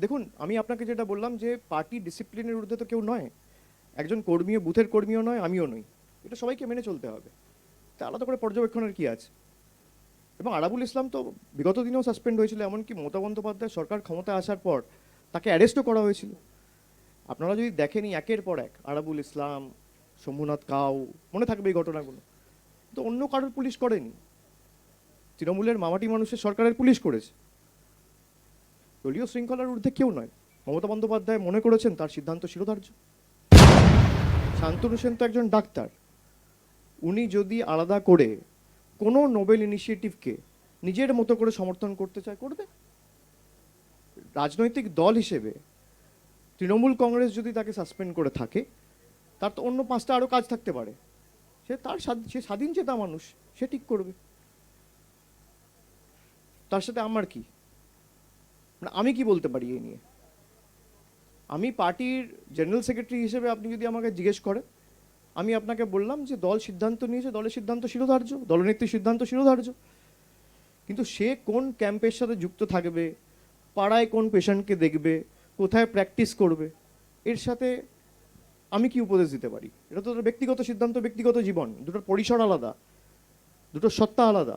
দেখুন, আমি আপনাকে যেটা বললাম যে পার্টি ডিসিপ্লিনের ঊর্ধ্বে তো কেউ নয়। একজন কর্মীও, বুথের কর্মীও নয়, আমিও নই। এটা সবাইকে মেনে চলতে হবে। তা আলাদা করে পর্যবেক্ষণের কি আছে? এবং আরাবুল ইসলাম তো বিগত দিনেও সাসপেন্ড হয়েছিল, এমনকি মমতা বন্দ্যোপাধ্যায় সরকার ক্ষমতায় আসার পর তাকে অ্যারেস্টও করা হয়েছিল। আপনারা যদি দেখেনি একের পর এক, আরাবুল ইসলাম শম্ভুনাথ কাউ, মনে থাকবে এই ঘটনাগুলো। তো অন্য কারোর পুলিশ করেনি। তৃণমূলের মামাটি মানুষের সরকারের পুলিশ করেছে। দলীয় শৃঙ্খলার ঊর্ধ্বে কেউ নয়। মমতা বন্দ্যোপাধ্যায় মনে করেছেন তার সিদ্ধান্ত শিরোধার্য। শান্তনু সেন তো একজন ডাক্তার। উনি যদি আলাদা করে কোনো নোবেল ইনিশিয়েটিভকে নিজের মতো করে সমর্থন করতে চায়, করবে। রাজনৈতিক দল হিসেবে তৃণমূল কংগ্রেস যদি তাকে সাসপেন্ড করে থাকে, তার তো অন্য পাঁচটা আরও কাজ থাকতে পারে। সে তার সে স্বাধীন চেতা মানুষ, সে ঠিক করবে। তার সাথে আমার কি? মানে আমি কি বলতে পারি এই নিয়ে? আমি পার্টির জেনারেল সেক্রেটারি হিসেবে আপনি যদি আমাকে জিজ্ঞেস করেন, আমি আপনাকে বললাম যে দল সিদ্ধান্ত নিয়েছে, দলের সিদ্ধান্ত শিরোধার্য, দলনেত্রীর সিদ্ধান্ত শিরোধার্য। কিন্তু সে কোন ক্যাম্পের সাথে যুক্ত থাকবে, পাড়ায় কোন পেশেন্টকে দেখবে, কোথায় প্র্যাকটিস করবে, এর সাথে আমি কি উপদেশ দিতে পারি? এটা তো ব্যক্তিগত সিদ্ধান্ত, ব্যক্তিগত জীবন, দুটোর পরিসর আলাদা, দুটোর সত্তা আলাদা।